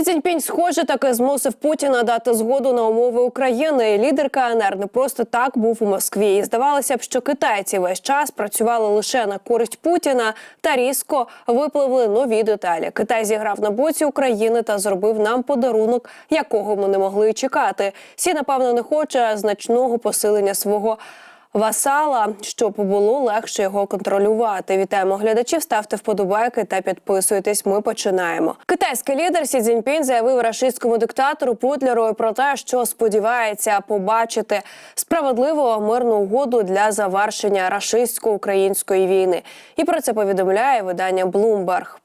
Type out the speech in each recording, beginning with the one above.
Сі Цзіньпінь, схоже, таки змусив Путіна дати згоду на умови України. Лідер КНР не просто так був у Москві. І здавалося б, що китайці весь час працювали лише на користь Путіна та різко випливли нові деталі. Китай зіграв на боці України та зробив нам подарунок, якого ми не могли чекати. Сі напевно не хоче значного посилення свого. Васала, щоб було легше його контролювати. Вітаємо глядачів. Ставте вподобайки та підписуйтесь. Ми починаємо. Китайський лідер Сі Цзіньпінь заявив рашистському диктатору Путлеру про те, що сподівається побачити справедливу мирну угоду для завершення рашистсько-української війни. І про це повідомляє видання Bloomberg.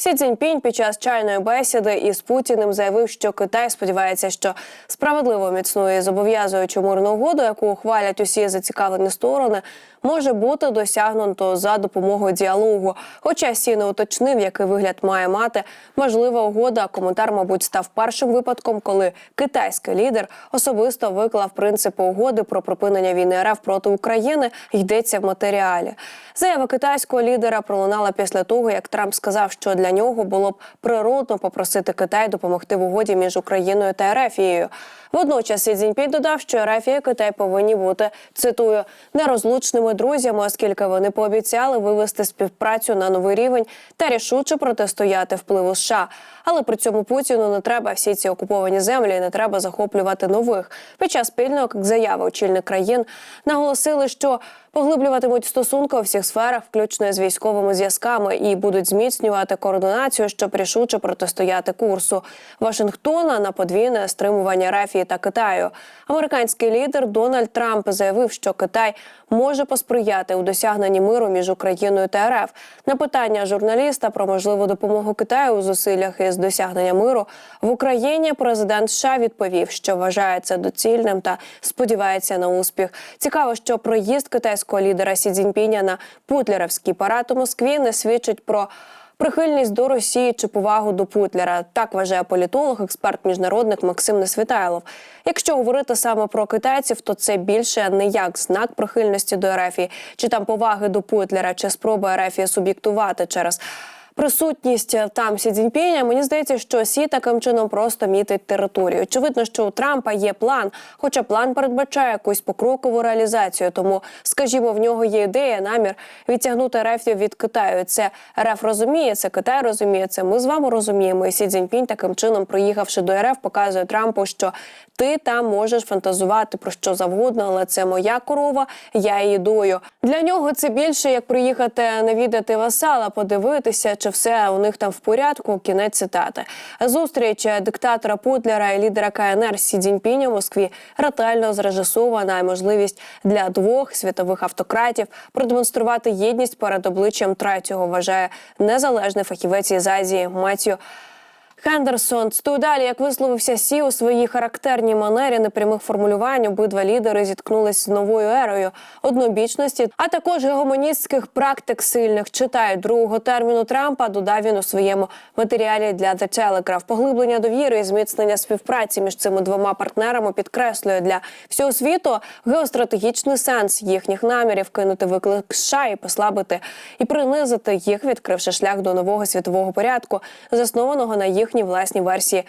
Сі Цзіньпінь під час чайної бесіди із Путіним заявив, що Китай сподівається, що справедливо міцну і зобов'язуючу мирну угоду, яку ухвалять усі зацікавлені сторони, може бути досягнуто за допомогою діалогу. Хоча Сі не уточнив, який вигляд має мати можлива угода. Коментар, мабуть, став першим випадком, коли китайський лідер особисто виклав принципи угоди про припинення війни РФ проти України. Йдеться в матеріалі. Заява китайського лідера пролунала після того, як Трамп сказав, що для нього було б природно попросити Китай допомогти в угоді між Україною та Ерефією. Водночас Сі Цзіньпінь додав, що Ерефія і Китай повинні бути цитую нерозлучними друзями, оскільки вони пообіцяли вивести співпрацю на новий рівень та рішуче протистояти впливу США. Але при цьому Путіну не треба всі ці окуповані землі, і не треба захоплювати нових. Під час спільної заяви очільник країн наголосили, що поглиблюватимуть стосунки у всіх сферах, включно з військовими зв'язками, і будуть зміцнювати координацію, щоб рішуче протистояти курсу Вашингтона на подвійне стримування Рафії та Китаю. Американський лідер Дональд Трамп заявив, що Китай може посприяти у досягненні миру між Україною та РФ. На питання журналіста про можливу допомогу Китаю у зусиллях із досягнення миру в Україні. Президент США відповів, що вважає це доцільним та сподівається на успіх. Цікаво, що проїзд китайського лідера Сі Цзіньпіня на Путлерівський парад у Москві не свідчить про. Прихильність до Росії чи повагу до Путлера так вважає політолог, експерт міжнародник Максим Несвітайлов. Якщо говорити саме про китайців, то це більше не як знак прихильності до Ерефії, чи там поваги до Путлера, чи спроба Ерефії суб'єктувати через присутність там Сі Цзіньпіня, мені здається, що Сі таким чином просто мітить територію. Очевидно, що у Трампа є план, хоча план передбачає якусь покрокову реалізацію. Тому, скажімо, в нього є ідея, намір відтягнути РФ від Китаю. Це РФ розуміє, це Китай розуміє. Це ми з вами розуміємо. І Сі Цзіньпінь таким чином, приїхавши до РФ, показує Трампу, що ти там можеш фантазувати про що завгодно, але це моя корова, я її дою. Для нього це більше як приїхати навідати васала, подивитися, чи все у них там в порядку. Кінець цитати. Зустріч диктатора Путлера і лідера КНР Сі Цзіньпіня в Москві ретельно зрежисована можливість для двох світових автократів продемонструвати єдність перед обличчям третього. Вважає незалежний фахівець із Азії Матію. Хендерсон Стою далі, як висловився Сі у своїй характерній манері непрямих формулювань, обидва лідери зіткнулись з новою ерою однобічності, а також гегемоністських практик сильних. Читає другого терміну Трампа. Додав він у своєму матеріалі для The Telegraph. Поглиблення довіри і зміцнення співпраці між цими двома партнерами підкреслює для всього світу геостратегічний сенс їхніх намірів кинути виклик США і послабити і принизити їх, відкривши шлях до нового світового порядку, заснованого на їх їхні власні версії.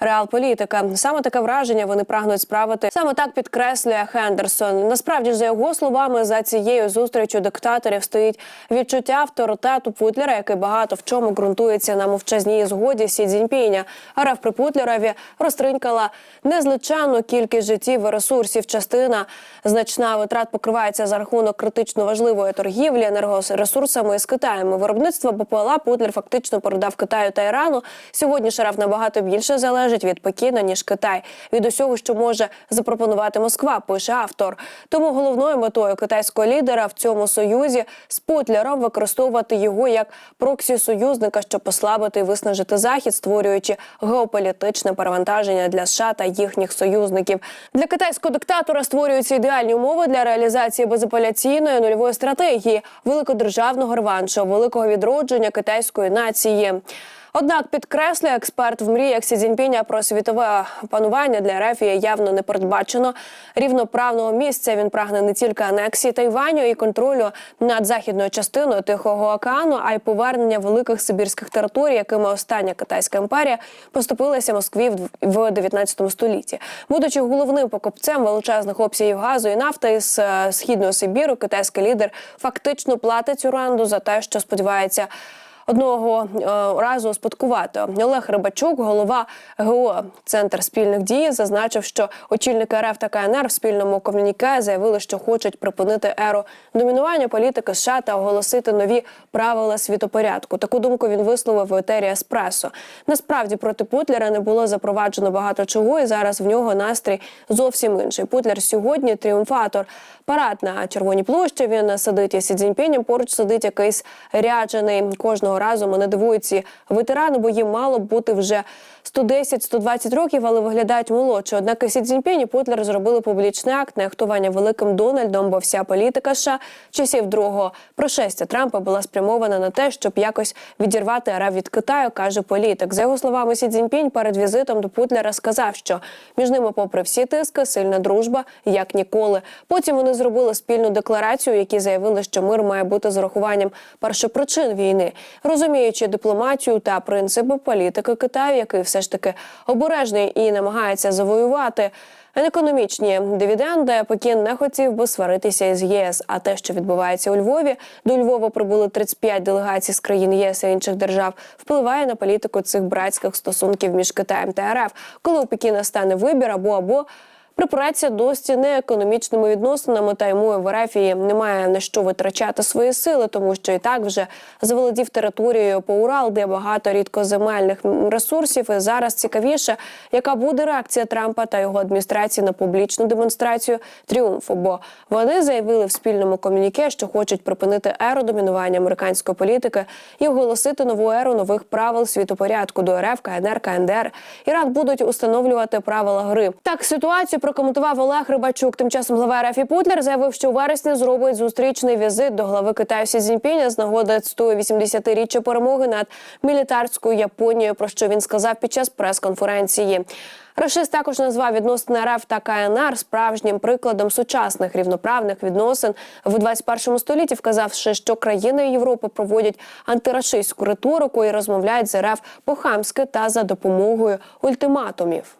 Реалполітика саме таке враження вони прагнуть справити. Саме так підкреслює Хендерсон. Насправді за його словами за цією зустрічю диктаторів стоїть відчуття авторитету Путлера, який багато в чому ґрунтується на мовчазній згоді Сі Цзіньпіня. РФ при Путлерові розтринькала незличенну кількість життів і ресурсів. Частина значна витрат покривається за рахунок критично важливої торгівлі енергоресурсами з Китаєм. Виробництво БПЛА Путлер фактично передав Китаю та Ірану. Сьогодні ШРФ набагато більше залежить від Пекіна ніж Китай від усього, що може запропонувати Москва. Пише автор. Тому головною метою китайського лідера в цьому союзі з Путлером використовувати його як проксі союзника, щоб послабити і виснажити захід, створюючи геополітичне перевантаження для США та їхніх союзників. Для китайського диктатора створюються ідеальні умови для реалізації безапеляційної нульової стратегії великодержавного реваншу, великого відродження китайської нації. Однак підкреслює експерт в мріях Сі Цзіньпіня про світове панування для РФ є явно не передбачено рівноправного місця. Він прагне не тільки анексії Тайваню і контролю над західною частиною Тихого океану, а й повернення великих сибірських територій, якими остання китайська імперія поступилася Москві в- в 19 столітті. Будучи головним покупцем величезних обсягів газу і нафти із е, східного Сибіру, китайський лідер фактично платить оренду за те, що сподівається одного е, разу успадкувати. Олег Рибачук, голова ГО Центр спільних дій, зазначив, що очільники РФ та КНР в спільному комюніке заявили, що хочуть припинити еру домінування політики США та оголосити нові правила світопорядку. Таку думку він висловив в етері Еспресо. Насправді проти Путлера не було запроваджено багато чого, і зараз в нього настрій зовсім інший. Путлер сьогодні тріумфатор. Парад на червоній площі. Він сидить із Сі Цзіньпінем, Поруч сидить якийсь ряджений. Кожного разу мене дивують ці ветерани, бо їм мало б бути вже 110-120 років, але виглядають молодше. Однак і Сі Цзіньпінь і Путлер зробили публічний акт нехтування великим Дональдом, бо вся політика США часів другого прошестя Трампа була спрямована на те, щоб якось відірвати РФ від Китаю, каже політик. За його словами, Сі Цзіньпінь перед візитом до Путлера сказав, що між ними, попри всі тиски, сильна дружба, як ніколи. Потім вони зробили спільну декларацію, в якій заявили, що мир має бути з урахуванням першопричин війни, розуміючи дипломатію та принципи політики Китаю, який все ж таки обережний і намагається завоювати. Економічні дивіденди Пекін не хотів би сваритися із ЄС. А те, що відбувається у Львові, до Львова прибули 35 делегацій з країн ЄС і інших держав, впливає на політику цих братських стосунків між Китаєм та РФ. Коли у Пекіна стане вибір або або припреться до стіни економічними відносинами, та йому в РФ немає на що витрачати свої сили, тому що і так вже заволодів територією по Урал, де багато рідкоземельних ресурсів. І зараз цікавіше, яка буде реакція Трампа та його адміністрації на публічну демонстрацію тріумфу. Бо вони заявили в спільному комюніке, що хочуть припинити еру домінування американської політики і оголосити нову еру нових правил світопорядку до РФ, КНР, КНДР. Іран будуть установлювати правила гри. Так ситуацію прокоментував Олег Рибачук. Тим часом глава РФ і Путлер заявив, що у вересні зробить зустрічний візит до глави Китаю Сі Цзіньпіня з нагоди 180-річчя перемоги над мілітарською Японією. Про що він сказав під час прес-конференції. Рашист також назвав відносини РФ та КНР справжнім прикладом сучасних рівноправних відносин в 21 столітті, вказавши, що країни Європи проводять антирашистську риторику і розмовляють з РФ по-хамськи та за допомогою ультиматумів.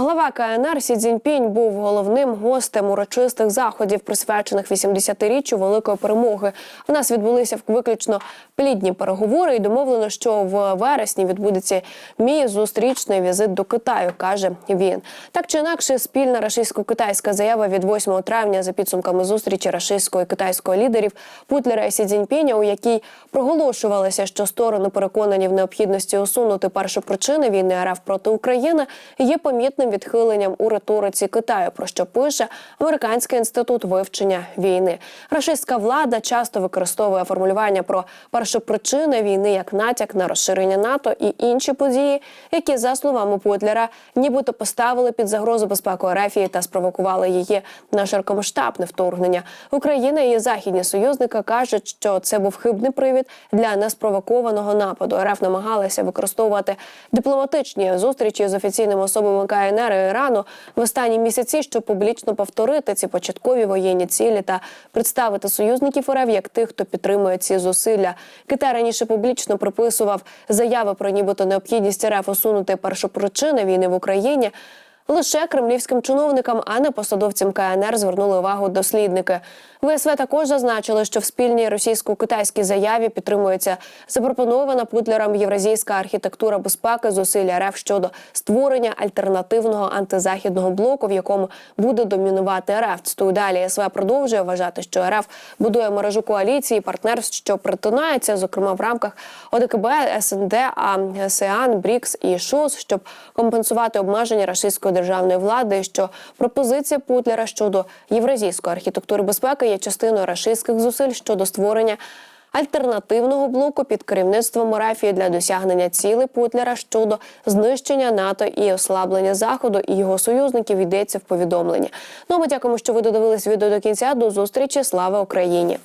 Глава КНР Сі Цзіньпінь був головним гостем урочистих заходів, присвячених 80-річчю великої перемоги. В нас відбулися виключно плідні переговори, і домовлено, що в вересні відбудеться мій зустрічний візит до Китаю, каже він. Так чи інакше, спільна рашистсько-китайська заява від 8 травня за підсумками зустрічі рашистського і китайського лідерів Путлера і Сі Цзіньпіня, у якій проголошувалося, що сторони переконані в необхідності усунути першопричини війни РФ проти України, є помітним відхиленням у риториці Китаю, про що пише Американський інститут вивчення війни. Рашистська влада часто використовує формулювання про першопричини війни як натяк на розширення НАТО і інші події, які за словами Путлера нібито поставили під загрозу безпеку Ерефії та спровокували її на широкомасштабне вторгнення. Україна і західні союзники кажуть, що це був хибний привід для неспровокованого нападу. РФ намагалася використовувати дипломатичні зустрічі з офіційними особами КНР і Ірану в останні місяці, щоб публічно повторити ці початкові воєнні цілі та представити союзників РФ як тих, хто підтримує ці зусилля. Китай раніше публічно приписував заяви про нібито необхідність РФ усунути першопричини війни в Україні. Лише кремлівським чиновникам, а не посадовцям КНР звернули увагу дослідники. ВСВ також зазначили, що в спільній російсько-китайській заяві підтримується запропонована Путлером євразійська архітектура безпеки зусилля РФ щодо створення альтернативного антизахідного блоку, в якому буде домінувати РФ. Цитую далі СВ продовжує вважати, що РФ будує мережу коаліції партнерств, що притинається, зокрема в рамках ОДКБ, СНД, АСЕАН, БРІКС і ШОС, щоб компенсувати обмеження російської державної влади. Що пропозиція Путлера щодо євразійської архітектури безпеки є частиною рашистських зусиль щодо створення. Альтернативного блоку під керівництвом Морафії для досягнення цілей Путлера щодо знищення НАТО і ослаблення заходу і його союзників йдеться в повідомленні. Ну ми дякуємо, що ви додивились відео до кінця. До зустрічі. Слава Україні!